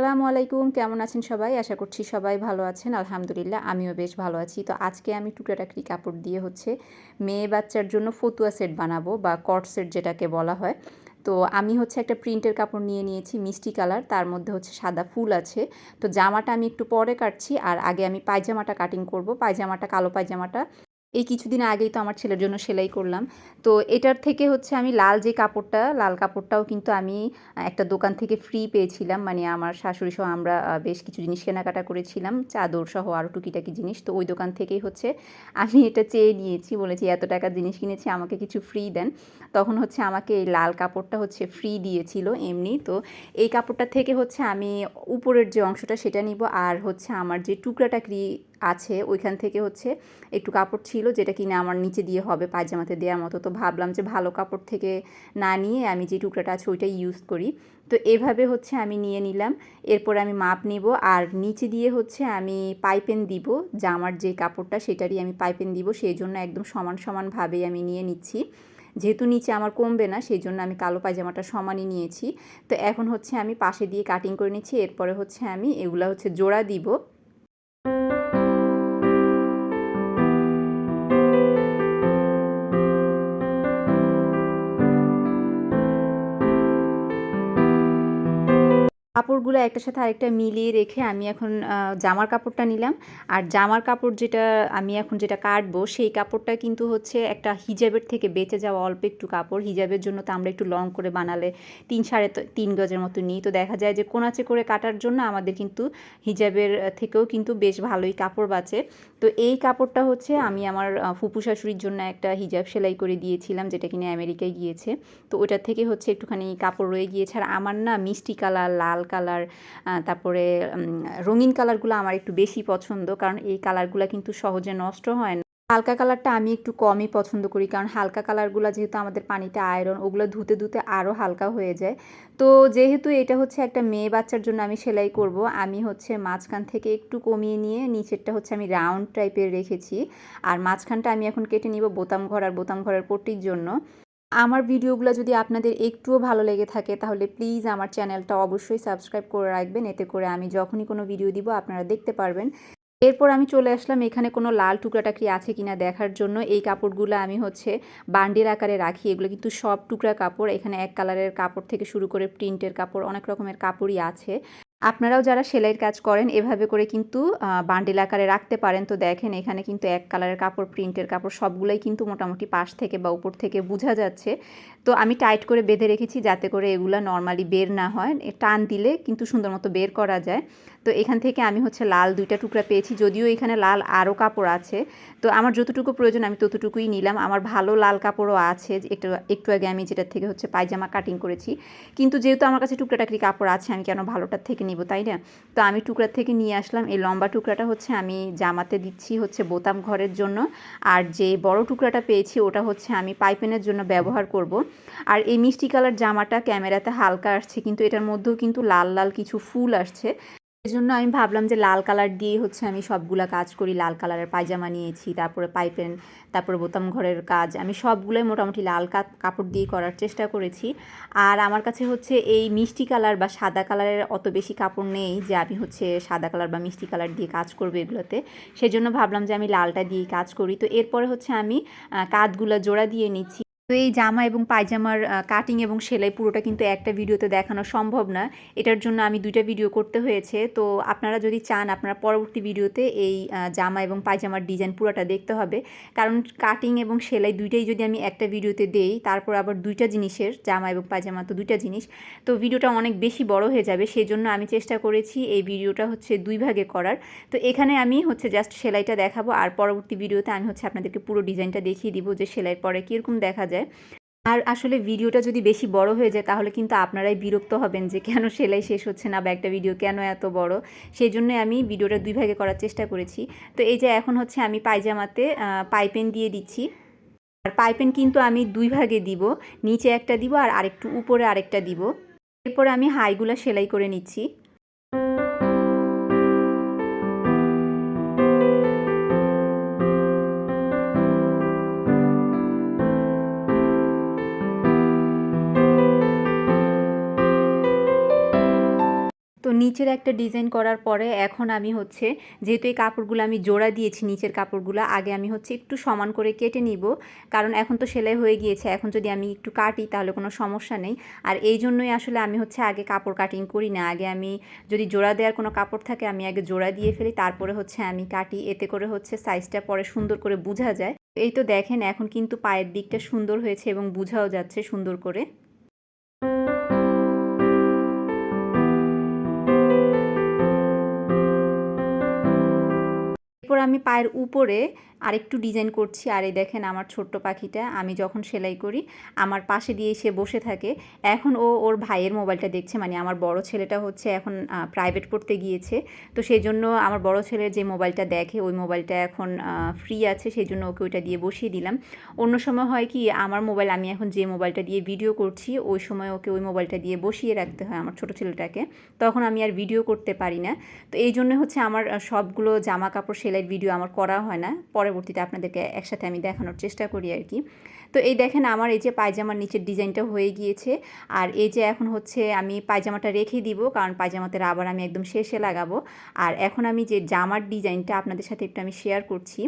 আসসালামু আলাইকুম, কেমন আছেন সবাই? আশা করছি সবাই ভালো আছেন। আলহামদুলিল্লাহ, আমিও বেশ ভালো আছি। তো আজকে আমি টুকরাটাকরি কাপড় দিয়ে হচ্ছে মেয়ে বাচ্চার জন্য ফতুয়া সেট বানাবো বা কট সেট যেটাকে বলা হয়। তো আমি হচ্ছে একটা প্রিন্টের কাপড় নিয়ে নিয়েছি, মিষ্টি কালার। তার মধ্যে হচ্ছে সাদা ফুল আছে। তো জামাটা আমি একটু পরে কাটছি আর আগে আমি পায়জামাটা কাটিং করব। পায়জামাটা, কালো পায়জামাটা এই কিছুদিন আগেই তো আমার ছেলের জন্য সেলাই করলাম। তো এটার থেকে হচ্ছে আমি লাল যে কাপড়টা, লাল কাপড়টাও কিন্তু আমি একটা দোকান থেকে ফ্রি পেয়েছিলাম। মানে আমার শাশুড়ি সহ আমরা বেশ কিছু জিনিস কেনাকাটা করেছিলাম। চাদর সহ আরও টুকিটাকি জিনিস। তো ওই দোকান থেকেই হচ্ছে আমি এটা চেয়ে নিয়েছি, বলেছি, এত টাকা জিনিস কিনেছি, আমাকে কিছু ফ্রি দেন। তখন হচ্ছে আমাকে এই লাল কাপড়টা হচ্ছে ফ্রি দিয়েছিল এমনি। তো এই কাপড়টা থেকে হচ্ছে আমি উপরের যে অংশটা সেটা নিব। আর হচ্ছে আমার যে টুকরাটাকরি আছে, ওইখান থেকে হচ্ছে একটু কাপড় ছিল যেটা কিনা আমার নিচে দিয়ে হবে পায়জামাতে দেওয়ার মতো। তো ভাবলাম যে ভালো কাপড় থেকে না নিয়ে আমি যে টুকরাটা আছে ওইটাই ইউজ করি। তো এভাবে হচ্ছে আমি নিয়ে নিলাম। এরপর আমি মাপ নিব আর নিচে দিয়ে হচ্ছে আমি পাইপেন দিব জামার যে কাপড়টা সেটারই আমি পাইপেন দিব। সেই জন্য একদম সমান সমানভাবেই আমি নিয়ে নিচ্ছি। যেহেতু নিচে আমার কমবে না সেই জন্য আমি কালো পায়জামাটা সমানই নিয়েছি। তো এখন হচ্ছে আমি পাশে দিয়ে কাটিং করে নিচ্ছি। এরপরে হচ্ছে আমি এগুলা হচ্ছে জোড়া দিব। কাপড়গুলো একটার সাথে আরেকটা মিলিয়ে রেখে আমি এখন জামার কাপড়টা নিলাম। আর জামার কাপড় যেটা আমি এখন যেটা কাটবো, সেই কাপড়টা কিন্তু হচ্ছে একটা হিজাবের থেকে বেঁচে যাওয়া অল্প একটু কাপড়। হিজাবের জন্য তো আমরা একটু লং করে বানালে তিন সাড়ে তিন গজের মতো নিই। তো দেখা যায় যে কোনাচে করে কাটার জন্য আমাদের কিন্তু হিজাবের থেকেও কিন্তু বেশ ভালোই কাপড় বাঁচে। তো এই কাপড়টা হচ্ছে আমি আমার ফুপু শাশুড়ির জন্য একটা হিজাব সেলাই করে দিয়েছিলাম, যেটা কিনে আমেরিকায় গিয়েছে। তো ওটার থেকে হচ্ছে একটুখানি কাপড় রয়ে গিয়েছে। আর আমার না মিষ্টি কালার, লাল কালার তারপরে রঙিন কালারগুলো আমার একটু বেশি পছন্দ, কারণ এই কালারগুলো কিন্তু সহজে নষ্ট হয় না। হালকা কালারটা আমি একটু কমই পছন্দ করি, কারণ হালকা কালারগুলো যেহেতু আমাদের পানিতে আয়রন ওগুলো ধুতে ধুতে আরও হালকা হয়ে যায়। তো যেহেতু এটা হচ্ছে একটা মেয়ে বাচ্চার জন্য আমি সেলাই করব, আমি হচ্ছে মাঝখান থেকে একটু কমিয়ে নিয়ে নিচেরটা হচ্ছে আমি রাউন্ড টাইপের রেখেছি। আর মাঝখানটা আমি এখন কেটে নিব বোতাম ঘর আর বোতাম ঘরের পট্টির জন্য। আমার ভিডিওগুলো যদি আপনাদের একটুও ভালো লেগে থাকে, তাহলে প্লিজ আমার চ্যানেলটা অবশ্যই সাবস্ক্রাইব করে রাখবেন। এতে করে আমি যখনই কোনো ভিডিও দিব, আপনারা দেখতে পারবেন। এরপর আমি চলে আসলাম, এখানে কোনো লাল টুকরা কি আছে কিনা দেখার জন্য। এই কাপড়গুলো আমি হচ্ছে বান্ডির আকারে রাখি, এগুলো কিন্তু সব টুকরা কাপড়। এখানে এক কালারের কাপড় থেকে শুরু করে প্রিন্টের কাপড়, অনেক রকমের কাপড়ই আছে। আপনারাও যারা সেলাইয়ের কাজ করেন, এভাবে করে কিন্তু বান্ডিল আকারে রাখতে পারেন। তো দেখেন, এখানে কিন্তু এক কালারের কাপড় প্রিন্টের কাপড় সবগুলোই কিন্তু মোটামুটি পাশ থেকে বা উপর থেকে বোঝা যাচ্ছে। তো আমি টাইট করে বেঁধে রেখেছি যাতে করে এগুলো নর্মালি বের না হয়। টান দিলে কিন্তু সুন্দর মতো বের করা যায়। তো এখান থেকে আমি হচ্ছে লাল দুইটা টুকরা পেয়েছি, যদিও এখানে লাল আরও কাপড় আছে। তো আমার যতটুকু প্রয়োজন আমি ততটুকুই নিলাম। আমার ভালো লাল কাপড়ও আছে, একটু একটু আগে আমি যেটার থেকে হচ্ছে পায়জামা কাটিং করেছি। কিন্তু যেহেতু আমার কাছে টুকরাটাকরি কাপড় আছে, আমি কেন ভালোটার থেকে নিব, তাই না? তো আমি টুকরা থেকে নিয়ে আসলাম। এই লম্বা টুকরাটা হচ্ছে আমি জামাতে দিচ্ছি হচ্ছে বোতাম ঘরের জন্য। আর যে বড় টুকরাটা পেয়েছি, ওটা হচ্ছে আমি পাইপেনের জন্য ব্যবহার করব। আর এই মিষ্টি কালার জামাটা ক্যামেরাতে হালকা আসছে, কিন্তু এটার মধ্যেও কিন্তু লাল লাল কিছু ফুল আসছে। জন্য আমি ভাবলাম যে লাল কালার দিয়েই হচ্ছে আমি সবগুলা কাজ করি। লাল কালারের পায়জামা নিয়েছি, তারপরে পাইপেন, তারপরে বোতাম ঘরের কাজ। আমি সবগুলোই মোটামুটি লাল কাপড় দিয়ে করার চেষ্টা করেছি। আর আমার কাছে হচ্ছে এই মিষ্টি কালার বা সাদা কালারের অত বেশি কাপড় নেই যে আমি হচ্ছে সাদা কালার বা মিষ্টি কালার দিয়ে কাজ করব এগুলোতে। সেই জন্য ভাবলাম যে আমি লালটা দিয়েই কাজ করি। তো এরপরে হচ্ছে আমি কাঁধগুলো জোড়া দিয়ে নিচ্ছি। তো এই জামা এবং পায়জামার কাটিং এবং সেলাই পুরোটা কিন্তু একটা ভিডিওতে দেখানো সম্ভব না। এটার জন্য আমি দুইটা ভিডিও করতে হয়েছে। তো আপনারা যদি চান, আপনারা পরবর্তী ভিডিওতে এই জামা এবং পায়জামার ডিজাইন পুরোটা দেখতে হবে। কারণ কাটিং এবং সেলাই দুইটাই যদি আমি একটা ভিডিওতে দেই, তারপর আবার দুইটা জিনিসের, জামা এবং পায়জামা তো দুইটা জিনিস, তো ভিডিওটা অনেক বেশি বড় হয়ে যাবে। সেই জন্য আমি চেষ্টা করেছি এই ভিডিওটা হচ্ছে দুই ভাগে করার। তো এখানে আমি হচ্ছে জাস্ট সেলাইটা দেখাবো। আর পরবর্তী ভিডিওতে আমি হচ্ছে আপনাদেরকে পুরো ডিজাইনটা দেখিয়ে দিব যে সেলাইয়ের পরে কীরকম দেখা যায়। আর আসলে ভিডিওটা যদি বেশি বড় হয়ে যায়, তাহলে কিন্তু আপনারাই বিরক্ত হবেন যে কেন সেলাই শেষ হচ্ছে না বা একটা ভিডিও কেন এত বড়? সেই জন্যে আমি ভিডিওটা দুই ভাগে করার চেষ্টা করেছি। তো এই যে এখন হচ্ছে আমি পায়জামাতে পাইপেন দিয়ে দিচ্ছি। আর পাইপেন কিন্তু আমি দুই ভাগে দিব। নিচে একটা দিব আর আরেকটু উপরে আরেকটা দিব। এরপরে আমি হাইগুলা সেলাই করে নিচ্ছি। নিচের একটা ডিজাইন করার পরে এখন আমি হচ্ছে যেহেতু এই কাপড়গুলো আমি জোড়া দিয়েছি নিচের কাপড়গুলো, আগে আমি হচ্ছে একটু সমান করে কেটে নিব। কারণ এখন তো সেলাই হয়ে গিয়েছে, এখন যদি আমি একটু কাটি তাহলে কোনো সমস্যা নেই। আর এই জন্যই আসলে আমি হচ্ছে আগে কাপড় কাটিং করি না। আগে আমি যদি জোড়া দেওয়ার কোনো কাপড় থাকে আমি আগে জোড়া দিয়ে ফেলি, তারপরে হচ্ছে আমি কাটি। এতে করে হচ্ছে সাইজটা পরে সুন্দর করে বোঝা যায়। এই তো দেখেন, এখন কিন্তু পায়ের দিকটা সুন্দর হয়েছে এবং বোঝাও যাচ্ছে সুন্দর করে। আমি পায়ের উপরে আরেকটু ডিজাইন করছি। আর এই দেখেন আমার ছোট্ট পাখিটা, আমি যখন সেলাই করি, আমার পাশে দিয়ে সে বসে থাকে। এখন ও ওর ভাইয়ের মোবাইলটা দেখছে মানে আমার বড় ছেলেটা হচ্ছে এখন প্রাইভেট পড়তে গিয়েছে। তো সেই জন্য আমার বড় ছেলের যে মোবাইলটা দেখে, ওই মোবাইলটা এখন ফ্রি আছে সেই জন্য ওকে ওইটা দিয়ে বসিয়ে দিলাম। অন্য সময় হয় কি, আমার মোবাইল, আমি এখন যে মোবাইলটা দিয়ে ভিডিও করছি, ওই সময় ওকে ওই মোবাইলটা দিয়ে বসিয়ে রাখতে হয় আমার ছোট ছেলেটাকে। তখন আমি আর ভিডিও করতে পারি না। তো এই জন্য হচ্ছে আমার সবগুলো জামা কাপড় সেলাইয়ের ভিডিও আমার করা হয় না, পরবর্তীতে আপনাদেরকে একসাথে আমি দেখানোর চেষ্টা করি আর কি। তো এই দেখেন আমার এই যে পায়জামার নিচের ডিজাইনটা হয়ে গিয়েছে, আর এই যে এখন হচ্ছে আমি পায়জামাটা রেখে দিব, কারণ পায়জামাতে আবার আমি একদম শেষে লাগাবো। আর এখন আমি যে জামার ডিজাইনটা আপনাদের সাথে একটু আমি শেয়ার করছি,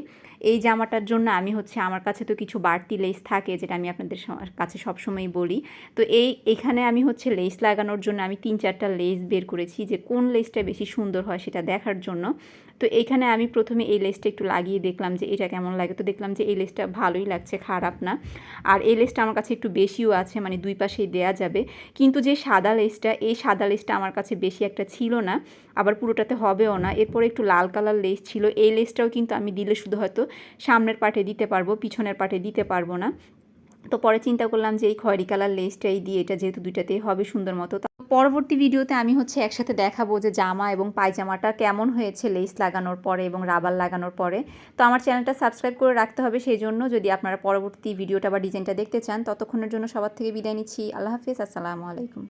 এই জামাটার জন্য আমি হচ্ছে আমার কাছে তো কিছু বাড়তি লেস থাকে, যেটা আমি আপনাদের কাছে সবসময়ই বলি। তো এই, এখানে আমি হচ্ছে লেস লাগানোর জন্য আমি তিন চারটা লেস বের করেছি, যে কোন লেসটা বেশি সুন্দর হয় সেটা দেখার জন্য। তো এইখানে আমি প্রথমে এই লেসটা একটু লাগিয়ে দেখলাম যে এটা কেমন লাগে। তো দেখলাম যে এই লেসটা ভালোই লাগছে, খারাপ না। আর এই লেসটা আমার কাছে একটু বেশিও আছে মানে দুই পাশেই দেয়া যাবে। কিন্তু যে সাদা লেসটা এই সাদা লেসটা আমার কাছে বেশি একটা ছিল না, আবার পুরোটাতে হবেও না। এরপরে একটু লাল কালার লেস ছিল। এই লেসটাও কিন্তু আমি দিলে শুধু হয়তো সামনের পাটে দিতে পারব, পিছনের পাটে দিতে পারব না। তো পরে চিন্তা করলাম যে এই খয়েরি কালার লেসটাই দিয়ে এটা যেহেতু দুইটাতেই হবে সুন্দর মতো পরবর্তী ভিডিওতে আমি হচ্ছে একসাথে দেখাবো যে জামা এবং পায়জামাটা কেমন হয়েছে লেস লাগানোর পরে এবং রাবার লাগানোর পরে। তো আমার চ্যানেলটা সাবস্ক্রাইব করে রাখতে হবে, সেই জন্য যদি আপনারা পরবর্তী ভিডিওটা বা ডিজাইনটা দেখতে চান, ততক্ষণের জন্য সবার থেকে বিদায় নিচ্ছি। আল্লাহ হাফিজ, আসসালামু আলাইকুম।